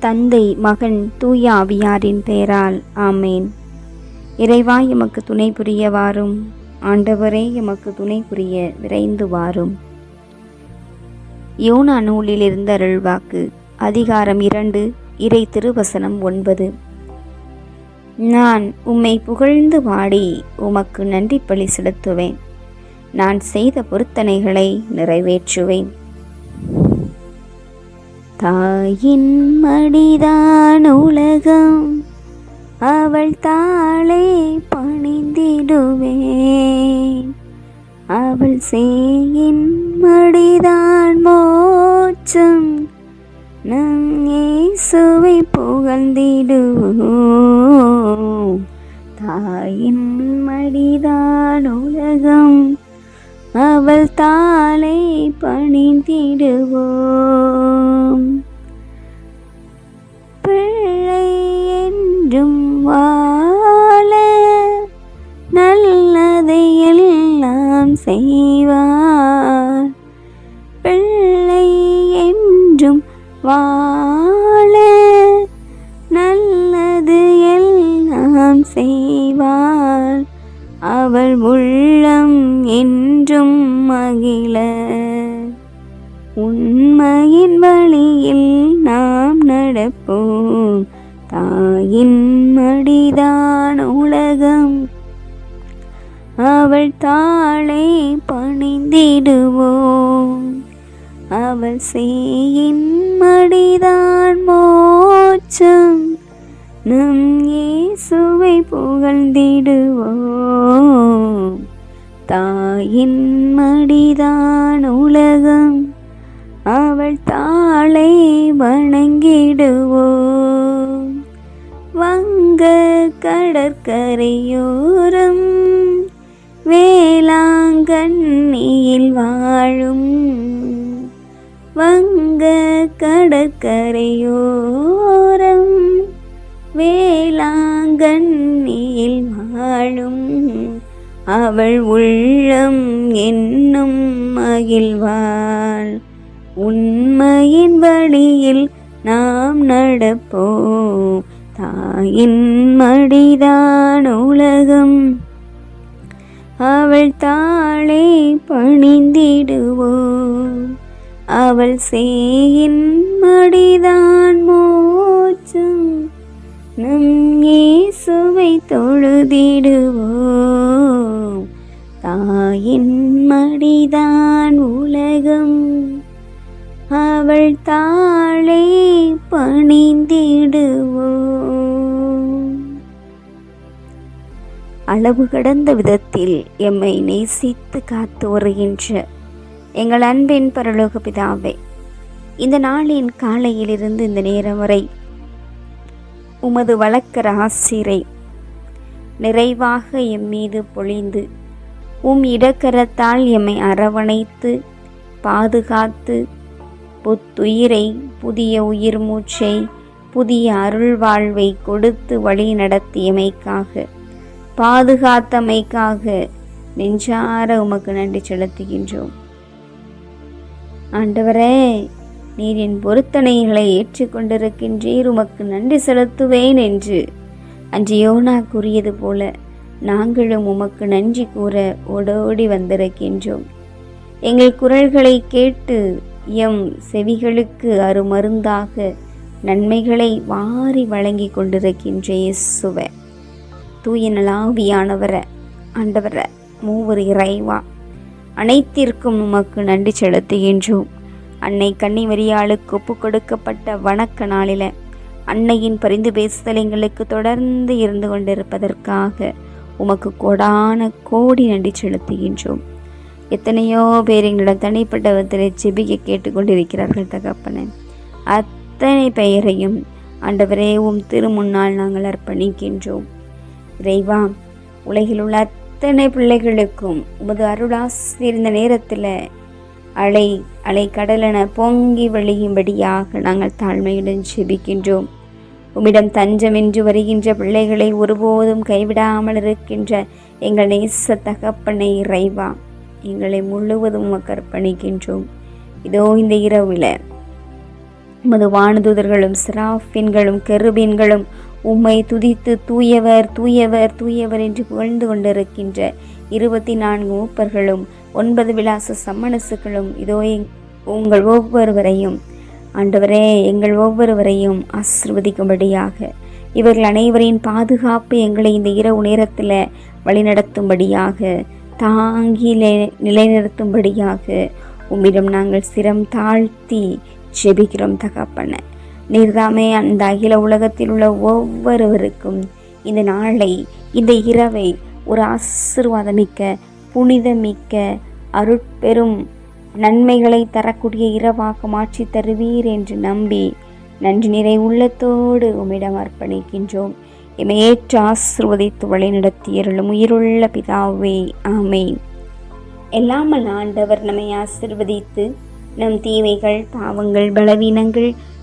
தந்தை மகன் தூய ஆவியாரின் பெயரால். ஆமேன். இறைவா எமக்கு துணை புரிய வாரும். ஆண்டவரே எமக்கு துணை புரிய விரைந்து வாரும். யோனா நூலிலிருந்து அருள்வாக்கு. அதிகாரம் இரண்டு இறை திருவசனம் ஒன்பது. நான் உம்மை புகழ்ந்து வாடி உமக்கு நன்றி பலி செலுத்துவேன். நான் செய்த பொருத்தனைகளை நிறைவேற்றுவேன். தாயின் மடிதான் உலகம். அவள் தாளை பணிந்திடுவேன். அவள் சேயின் மடிதான் மோச்சம் நம் இயேசுவை புகழ்ந்திடுவோம். தாயின் மடிதான் உலகம். அவள் தாளை பணிந்திடுவோம். செய்வார். பிள்ளை என்றும் வாழ நல்லது எல்லாம் செய்வார். அவள் உள்ளம் என்றும் மகிழ. உண்மையின் வழியில் நாம் நடப்போம். தாயின் மடிதான் அவள் தாளை பணிந்திடுவோம். அவள் செய்யின் மடிதான் மோச்சம் நம் இயேசுவை புகழ்ந்திடுவோம். தாயின் மடிதான் உலகம். அவள் தாளை வணங்கிடுவோம். வங்க கடற்கரையோரம் வேளாங்கண்ணியில் வாழும் வங்க கடற்கரையோரம். வேளாங்கண்ணியில் வாழும் அவள் உள்ளம் என்னும் மகிழ்வாள். உண்மையின் வழியில் நாம் நடப்போம். தாயின் மடிதான் உலகம். அவள் தாளை பணிந்திடுவோம். அவள் செய்யின் மடிதான் மோச்சம். நம் இயேசுவை தொழுதிடுவோம். தாயின் மடிதான் உலகம். அவள் தாளை பணிந்திடுவோம். அளவு கடந்த விதத்தில் எம்மை நேசித்து காத்து வருகின்ற எங்கள் அன்பின் பரலோக பிதாவே இந்த நாளின் காலையிலிருந்து இந்த நேரம் வரை உமது வழக்கர ஆசிரை நிறைவாக எம் மீது பொழிந்து உம் இடக்கரத்தால் எம்மை அரவணைத்து பாதுகாத்து புத்துயிரை புதிய உயிர் மூச்சை புதிய அருள் வாழ்வை கொடுத்து வழி நடத்தியமைக்காக பாதுகாத்தமைக்காக. நெஞ்சார உமக்கு நன்றி செலுத்துகின்றோம். ஆண்டவரே நீர் என் பொருத்தனைகளை ஏற்றுக்கொண்டிருக்கின்றீர். உமக்கு நன்றி செலுத்துவேன் என்று அன்று யோனா கூறியது போல நாங்களும் உமக்கு நன்றி கூற ஓடோடி வந்திருக்கின்றோம். எங்கள் குரல்களை கேட்டு எம் செவிகளுக்கு அருமருந்தாக நன்மைகளை வாரி வழங்கி கொண்டிருக்கின்ற இயேசுவை. தூய நலாவியானவரை ஆண்டவரை மூவர் இறைவா. அனைத்திற்கும் உமக்கு நன்றி செலுத்துகின்றோம். அன்னை கன்னிமரியாளுக்கு ஒப்பு கொடுக்கப்பட்ட வணக்க நாளில் அன்னையின் பரிந்து பேசுதல் எங்களுக்கு தொடர்ந்து இருந்து கொண்டிருப்பதற்காக உமக்கு கோடான கோடி நன்றி செலுத்துகின்றோம். எத்தனையோ பேர் எங்களிடம் தனிப்பட்ட விதத்தில் ஜெபிக்க கேட்டுக்கொண்டிருக்கிறார்கள் தகப்பனே. அத்தனை பெயரையும் ஆண்டவரே உம் திருமுன்னால் நாங்கள் அர்ப்பணிக்கின்றோம். இறைவா உலகில் உள்ள அத்தனை பிள்ளைகளுக்கும் உமது அருளாசிரியர் இருந்த நேரத்தில் அலை அலை கடலென பொங்கி வழியும்படியாக நாங்கள் தாழ்மையுடன் ஜெபிக்கின்றோம். உம்மிடம் தஞ்சமின்றி வருகின்ற பிள்ளைகளை ஒருபோதும் கைவிடாமல் இருக்கின்ற எங்கள் நேச தகப்பனை இறைவா எங்களை முழுவதும் கற்பணிக்கின்றோம் இதோ இந்த இரவில் உமது வானதூதர்களும் சிராஃபின்களும் கெருபீன்களும் உம்மை துதித்து தூயவர் தூயவர் தூயவர் என்று புகழ்ந்து கொண்டிருக்கின்ற இருபத்தி நான்கு மூப்பர்களும் ஒன்பது விலாச சம்மனசுகளும் இதோ எங்- உங்கள் ஒவ்வொருவரையும் ஆண்டவரே எங்கள் ஒவ்வொருவரையும் ஆசிர்வதிக்கும்படியாக. இவர்கள் அனைவரின் பாதுகாப்பு எங்களை இந்த இரவு நேரத்தில் வழிநடத்தும்படியாக தாங்கி நிலை- நிலைநிறுத்தும்படியாக உம்மிடம் நாங்கள் சிரம் தாழ்த்தி ஜெபிக்கிறோம் தகப்பன. நீர்தாமே அந்த அகில உலகத்தில் உள்ள ஒவ்வொருவருக்கும் இந்த நாளை இந்த இரவை ஒரு ஆசீர்வாதமிக்க புனிதமிக்க அருட்பெரும் நன்மைகளை தரக்கூடிய இரவாக மாற்றி தருவீர் என்று நம்பி நன்றி நிறை உள்ளத்தோடு உம்மிடம் அர்ப்பணிக்கின்றோம். எம்மை ஏற்று ஆசிர்வதித்து வழிநடத்தியருளும் உயிருள்ள பிதாவே ஆமை எல்லாமல் ஆண்டவர் நம்மை ஆசிர்வதித்து நம் தீமைகள் பாவங்கள் பலவீனங்கள்